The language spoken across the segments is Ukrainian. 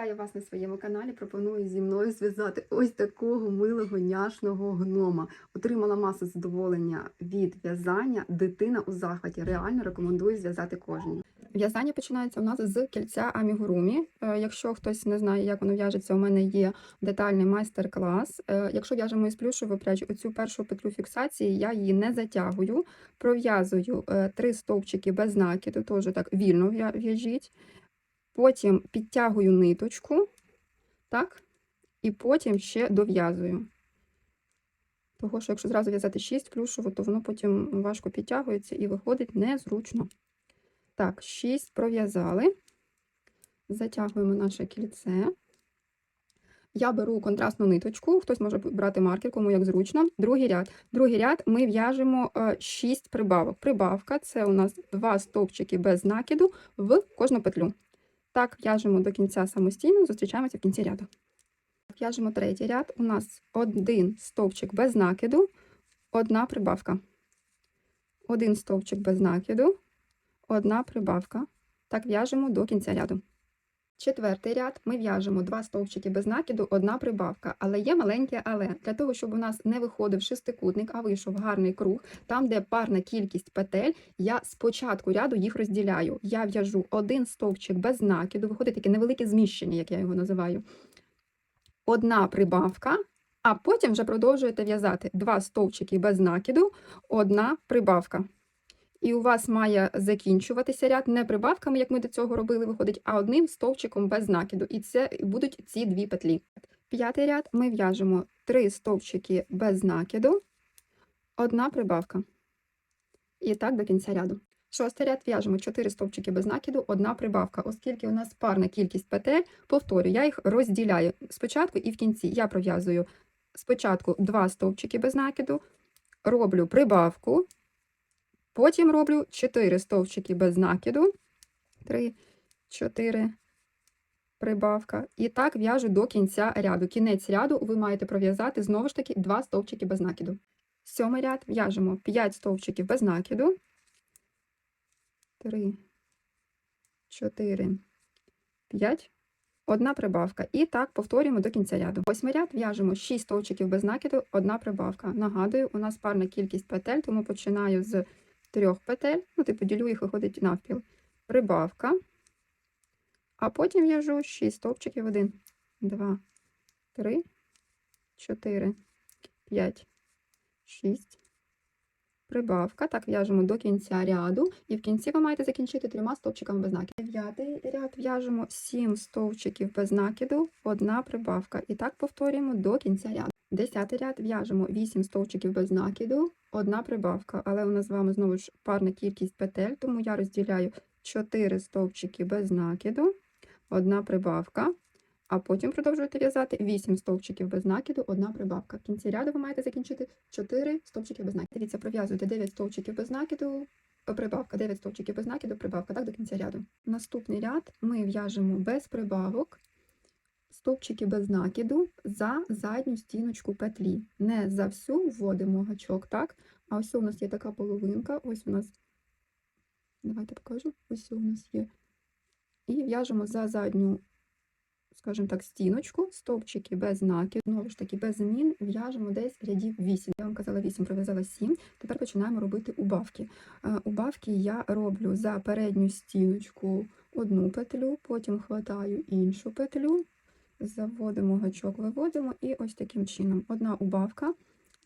Вітаю вас на своєму каналі. Пропоную зі мною зв'язати ось такого милого няшного гнома. Отримала масу задоволення від в'язання. Дитина у захваті. Реально рекомендую зв'язати кожній. В'язання починається у нас з кільця амігурумі. Е, Якщо хтось не знає, як воно в'яжеться, у мене є детальний майстер-клас. Е, Якщо в'яжемо із плюшевої пряжі, оцю першу петлю фіксації я її не затягую, пров'язую е, три стовпчики без накиду, теж так вільно в'яжіть. Потім підтягую ниточку, так, і потім ще дов'язую. Того, що якщо зразу в'язати 6 плюшово, то воно потім важко підтягується і виходить незручно. Так, 6 пров'язали. Затягуємо наше кільце. Я беру контрастну ниточку, хтось може брати маркер, кому як зручно. Другий ряд. Другий ряд ми в'яжемо 6 прибавок. Прибавка це у нас 2 стовпчики без накиду в кожну петлю. Так, в'яжемо до кінця самостійно, зустрічаємося в кінці ряду. В'яжемо третій ряд. У нас один стовпчик без накиду, одна прибавка. Один стовпчик без накиду, одна прибавка. Так в'яжемо до кінця ряду. Четвертий ряд ми в'яжемо два стовпчики без накиду, одна прибавка. Але є маленьке але. Для того, щоб у нас не виходив шестикутник, а вийшов гарний круг, там, де парна кількість петель, я з початку ряду їх розділяю. Я в'яжу один стовпчик без накиду, виходить таке невелике зміщення, як я його називаю. Одна прибавка, а потім вже продовжуєте в'язати два стовпчики без накиду, одна прибавка. І у вас має закінчуватися ряд не прибавками, як ми до цього робили, виходить, а одним стовпчиком без накиду. І це будуть ці дві петлі. П'ятий ряд ми в'яжемо три стовпчики без накиду, одна прибавка. І так до кінця ряду. Шостий ряд в'яжемо 4 стовпчики без накиду, одна прибавка. Оскільки у нас парна кількість петель, повторюю, я їх розділяю спочатку і в кінці. Я пров'язую спочатку 2 стовпчики без накиду, роблю прибавку, потім роблю 4 стовпчики без накиду, 3, 4, прибавка. І так в'яжу до кінця ряду. Кінець ряду ви маєте пров'язати знову ж таки 2 стовпчики без накиду. Сьомий ряд в'яжемо 5 стовпчиків без накиду. 3, 4, 5, одна прибавка. І так повторюємо до кінця ряду. Восьмий ряд в'яжемо 6 стовпчиків без накиду, одна прибавка. Нагадую, у нас парна кількість петель, тому починаю з трьох петель, ну, типу, ділю їх, виходить навпіл. Прибавка. А потім в'яжу 6 стовпчиків 1, 2, 3, 4, 5, 6, прибавка. Так в'яжемо до кінця ряду. І в кінці ви маєте закінчити трьома стовпчиками без накиду. Дев'ятий ряд в'яжемо 7 стовпчиків без накиду, одна прибавка. І так повторюємо до кінця ряду. Десятий ряд в'яжемо 8 стовпчиків без накиду, одна прибавка. Але у нас з вами знову ж парна кількість петель, тому я розділяю 4 стовпчики без накиду, одна прибавка. А потім продовжуєте в'язати 8 стовпчиків без накиду, одна прибавка. В кінці ряду ви маєте закінчити 4 стовпчики без накиду. Дивіться, пров'язуйте 9 стовпчиків без накиду, прибавка, 9 стовпчиків без накиду, прибавка, так до кінця ряду. Наступний ряд ми в'яжемо без прибавок, стовпчики без накиду за задню стіночку петлі. Не за всю вводимо гачок, так? А ось у нас є така половинка, ось у нас, давайте покажу, ось у нас є. І в'яжемо за задню скажімо так, стіночку, стовпчики без накиду, знову ж таки, без змін в'яжемо десь рядів 8. Я вам казала 8, пров'язала 7. Тепер починаємо робити убавки. Убавки я роблю за передню стіночку одну петлю, потім хватаю іншу петлю, заводимо гачок, виводимо, і ось таким чином. Одна убавка.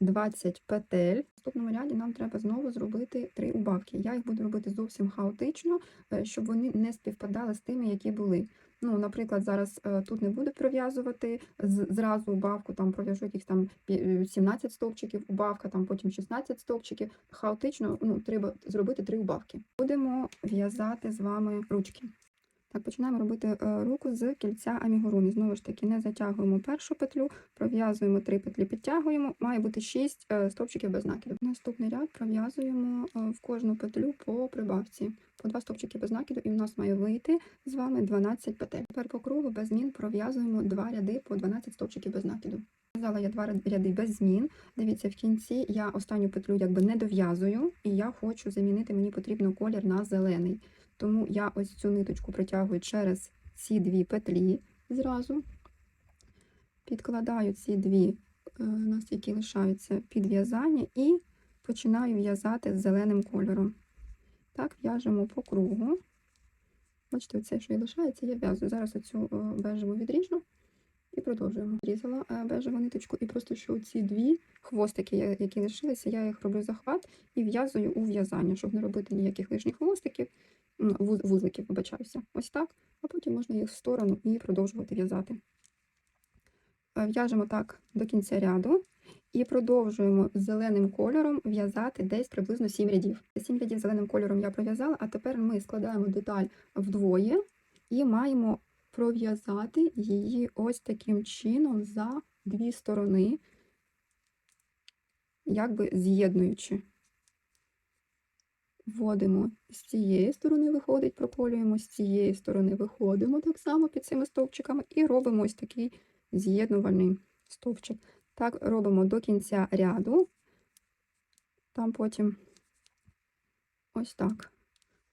20 петель. В наступному ряді нам треба знову зробити три убавки. Я їх буду робити зовсім хаотично, е, щоб вони не співпадали з тими, які були. Ну, наприклад, зараз е, тут не буду пров'язувати зразу убавку, там пров'яжу якихось там е, 17 стовпчиків, убавка, там потім 16 стовпчиків. Хаотично ну, треба зробити три убавки. Будемо в'язати з вами ручки. Так, починаємо робити е, руку з кільця амігурумі. Знову ж таки, не затягуємо першу петлю, пров'язуємо три петлі, підтягуємо. Має бути 6 стовпчиків без накиду. Наступний ряд пров'язуємо е, в кожну петлю по прибавці. По два стовпчики без накиду, і в нас має вийти з вами 12 петель. Тепер по кругу без змін пров'язуємо два ряди по 12 стовпчиків без накиду. В'язала я два ряди без змін. Дивіться, в кінці я останню петлю якби не дов'язую, і я хочу замінити, мені потрібно колір на зелений. Тому я ось цю ниточку протягую через ці дві петлі, зразу. Підкладаю ці дві, е, нас які лишаються під в'язання, і починаю в'язати з зеленим кольором. Так, в'яжемо по кругу. Бачите, оце, що і лишається, я в'язую. Зараз оцю е, бежеву відріжу і продовжуємо. Різала е, бежеву ниточку, і просто що ці дві хвостики, які лишилися, я їх роблю захват і в'язую у в'язання, щоб не робити ніяких лишніх хвостиків, вузликів, вибачаюся. Ось так, а потім можна їх в сторону і продовжувати в'язати. Е, В'яжемо так до кінця ряду і продовжуємо зеленим кольором в'язати десь приблизно 7 рядів. 7 рядів зеленим кольором я пров'язала, а тепер ми складаємо деталь вдвоє і маємо пров'язати її ось таким чином за дві сторони, якби з'єднуючи. Вводимо з цієї сторони, виходить, проколюємо, з цієї сторони виходимо так само під цими стовпчиками і робимо ось такий з'єднувальний стовпчик. Так робимо до кінця ряду, там потім ось так.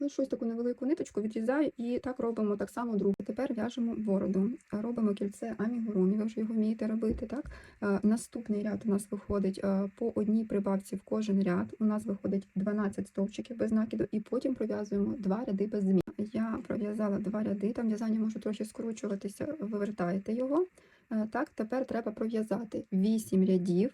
Лишу ось таку невелику ниточку, відрізаю і так робимо так само другу. Тепер в'яжемо бороду. Робимо кільце амігурумі, ви вже його вмієте робити. так? Наступний ряд у нас виходить по одній прибавці в кожен ряд. У нас виходить 12 стовпчиків без накиду, і потім пров'язуємо два ряди без змін. Я пров'язала два ряди, там в'язання може трохи скручуватися, вивертаєте його. Так, тепер треба пров'язати 8 рядів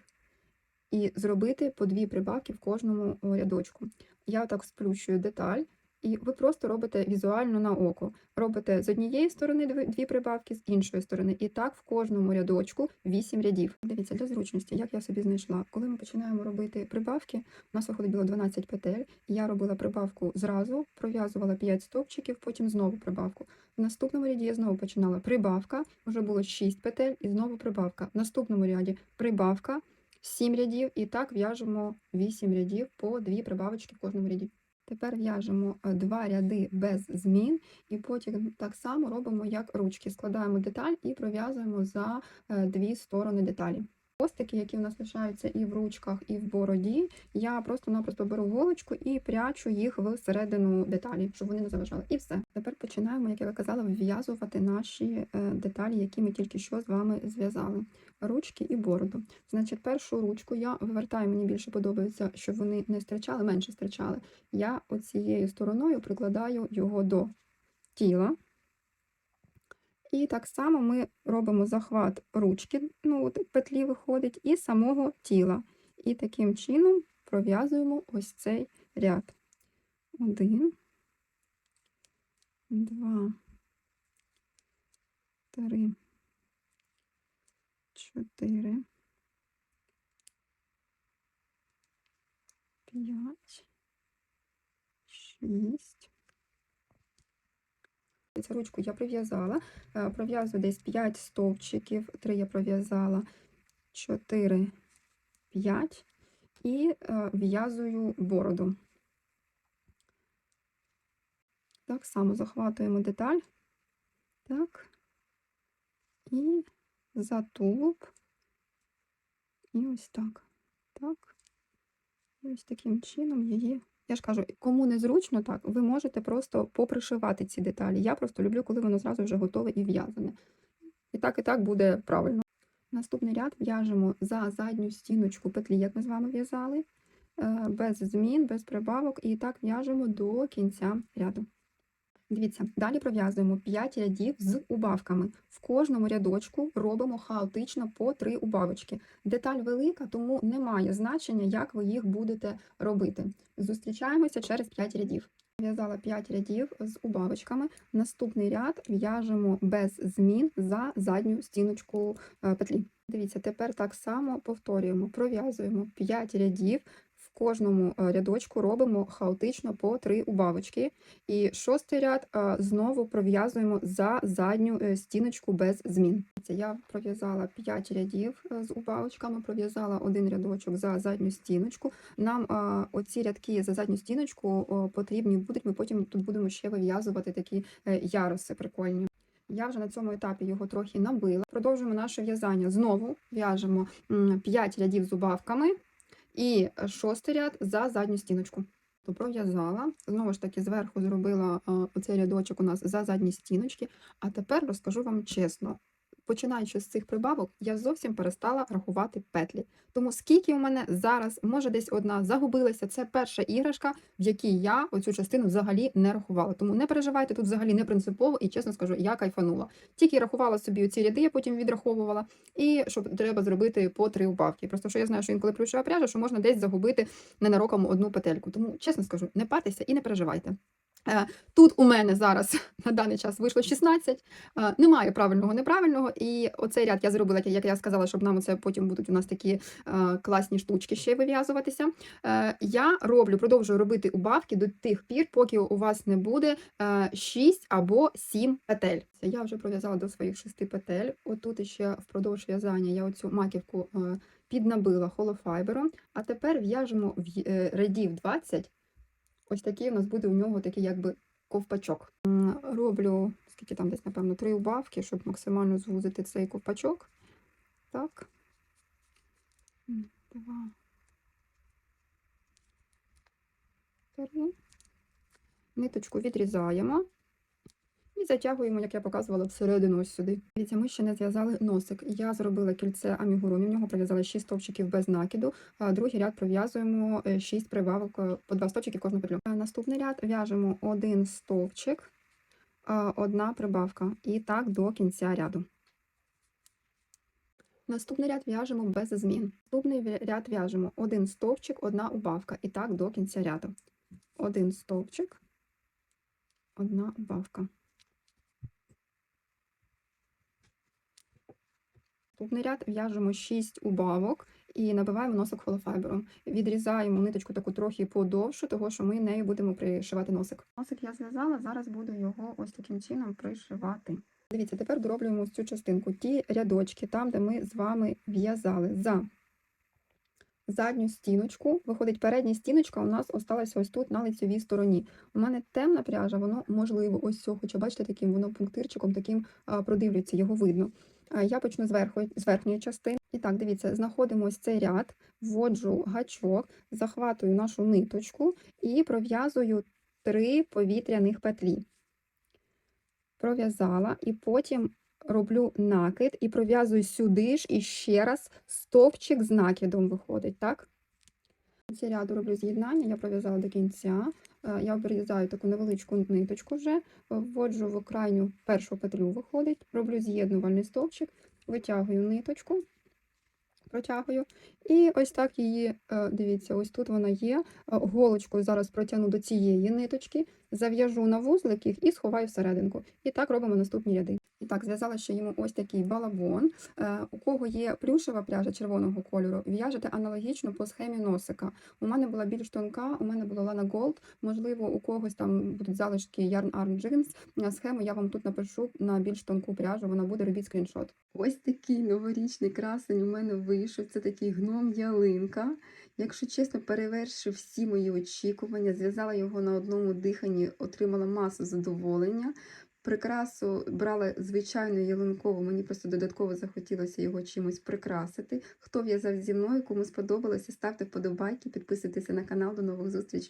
і зробити по дві прибавки в кожному рядочку. Я так сплющую деталь, і ви просто робите візуально на око. Робите з однієї сторони дві, прибавки, з іншої сторони. І так в кожному рядочку 8 рядів. Дивіться, для зручності, як я собі знайшла. Коли ми починаємо робити прибавки, у нас виходить було 12 петель. Я робила прибавку зразу, пров'язувала 5 стовпчиків, потім знову прибавку. В наступному ряді я знову починала прибавка, вже було 6 петель і знову прибавка. В наступному ряді прибавка, 7 рядів, і так в'яжемо 8 рядів по 2 прибавочки в кожному ряді. Тепер в'яжемо е, два ряди без змін, і потім так само робимо, як ручки. Складаємо деталь і пров'язуємо за е, дві сторони деталі. Хвостики, які в нас лишаються і в ручках, і в бороді, я просто-напросто беру голочку і прячу їх всередину деталі, щоб вони не заважали. І все. Тепер починаємо, як я казала, вв'язувати наші е, деталі, які ми тільки що з вами зв'язали. Ручки і бороду. Значить, першу ручку я вивертаю, мені більше подобається, щоб вони не стирчали, менше стирчали. Я оцією стороною прикладаю його до тіла. І так само ми робимо захват ручки, ну, от петлі виходить, і самого тіла. І таким чином пров'язуємо ось цей ряд. Один, два, три, чотири, п'ять, шість. Цю ручку я прив'язала, е, пров'язую десь 5 стовпчиків, 3 я пров'язала, 4, 5 і е, в'язую бороду. Так само захватуємо деталь, так, і за тулуб, і ось так, так, і ось таким чином її я ж кажу, кому незручно так, ви можете просто попришивати ці деталі. Я просто люблю, коли воно зразу вже готове і в'язане. І так, і так буде правильно. Наступний ряд в'яжемо за задню стіночку петлі, як ми з вами в'язали, е, без змін, без прибавок, і так в'яжемо до кінця ряду. Дивіться, далі пров'язуємо 5 рядів з убавками. В кожному рядочку робимо хаотично по 3 убавочки. Деталь велика, тому немає значення, як ви їх будете робити. Зустрічаємося через 5 рядів. В'язала 5 рядів з убавочками. Наступний ряд в'яжемо без змін за задню стіночку е, петлі. Дивіться, тепер так само повторюємо, пров'язуємо 5 рядів. Кожному е, рядочку робимо хаотично по 3 убавочки. І шостий ряд е, знову пров'язуємо за задню е, стіночку без змін. Я пров'язала 5 рядів з убавочками, пров'язала один рядочок за задню стіночку. Нам оці рядки за задню стіночку потрібні будуть. Ми потім тут будемо ще вив'язувати такі яруси прикольні. Я вже на цьому етапі його трохи набила. Продовжуємо наше в'язання. Знову в'яжемо 5 рядів з убавками і шостий ряд за задню стіночку. То пров'язала, знову ж таки, зверху зробила оцей рядочок у нас за задні стіночки. А тепер розкажу вам чесно. Починаючи з цих прибавок, я зовсім перестала рахувати петлі. Тому скільки у мене зараз, може десь одна загубилася, це перша іграшка, в якій я оцю частину взагалі не рахувала. Тому не переживайте, тут взагалі не принципово, і чесно скажу, я кайфанула. Тільки рахувала собі оці ряди, я потім відраховувала, і що треба зробити по три убавки. Просто що я знаю, що інколи плюшева пряжа, що можна десь загубити ненароком одну петельку. Тому, чесно скажу, не партеся і не переживайте. Е, Тут у мене зараз на даний час вийшло 16, е, немає правильного, неправильного, і оцей ряд я зробила, як я сказала, щоб нам оце потім будуть у нас такі е, класні штучки ще вив'язуватися. Я роблю, продовжую робити убавки до тих пір, поки у вас не буде 6 або 7 петель. Я вже пров'язала до своїх 6 петель. Отут ще впродовж в'язання я оцю маківку піднабила холофайбером, а тепер в'яжемо в рядів 20 Ось такий у нас буде у нього такий якби ковпачок. Роблю, скільки там десь, напевно, три убавки, щоб максимально звузити цей ковпачок. Так. Два. Три. Ниточку відрізаємо. І затягуємо, як я показувала, всередину ось сюди. Дивіться, ми ще не зв'язали носик. Я зробила кільце амігурумі, в нього пров'язала 6 стовпчиків без накиду, а другий ряд пров'язуємо 6 прибавок е, по 2 стовпчики кожну петлю. Наступний ряд в'яжемо один стовпчик, одна прибавка. І так до кінця ряду. Наступний ряд в'яжемо без змін. Наступний ряд в'яжемо один стовпчик, одна убавка. І так до кінця ряду. Один стовпчик, одна убавка. Наступний ряд в'яжемо 6 убавок і набиваємо носик холофайбером. Відрізаємо ниточку таку трохи подовшу, того що ми нею будемо пришивати носик. Носик я зв'язала, зараз буду його ось таким чином пришивати. Дивіться, тепер дороблюємо цю частинку. Ті рядочки, там, де ми з вами в'язали за задню стіночку. Виходить, передня стіночка у нас осталася ось тут на лицевій стороні. У мене темна пряжа, воно можливо ось цього, хоча бачите, таким воно пунктирчиком таким продивлюється, його видно. А, Я почну зверху, з верхньої частини. І так, дивіться, знаходимо ось цей ряд, вводжу гачок, захватую нашу ниточку і пров'язую три повітряних петлі. Пров'язала і потім роблю накид і пров'язую сюди ж і ще раз стовпчик з накидом виходить, так? Кінці ряду роблю з'єднання, я пров'язала до кінця. Е, Я обрізаю таку невеличку ниточку вже, вводжу в крайню першу петлю виходить, роблю з'єднувальний стовпчик, витягую ниточку, протягую. І ось так її, е, дивіться, ось тут вона є. Е, Голочкою зараз протягну до цієї ниточки, зав'яжу на вузлик їх і сховаю всерединку. І так робимо наступні ряди. І так, зв'язала ще йому ось такий балабон. Е, У кого є плюшева пряжа червоного кольору, в'яжете аналогічно по схемі носика. У мене була більш тонка, у мене була Lana Gold. Можливо, у когось там будуть залишки Yarn Arm Jeans. Схему я вам тут напишу на більш тонку пряжу, вона буде, робіть скріншот. Ось такий новорічний красень у мене вийшов. Це такий гном ялинка. Якщо чесно, перевершив всі мої очікування, зв'язала його на одному диханні, отримала масу задоволення. Прикрасу брала звичайну ялинкову, мені просто додатково захотілося його чимось прикрасити. Хто в'язав зі мною, кому сподобалося, ставте вподобайки, підписуйтеся на канал. До нових зустрічей!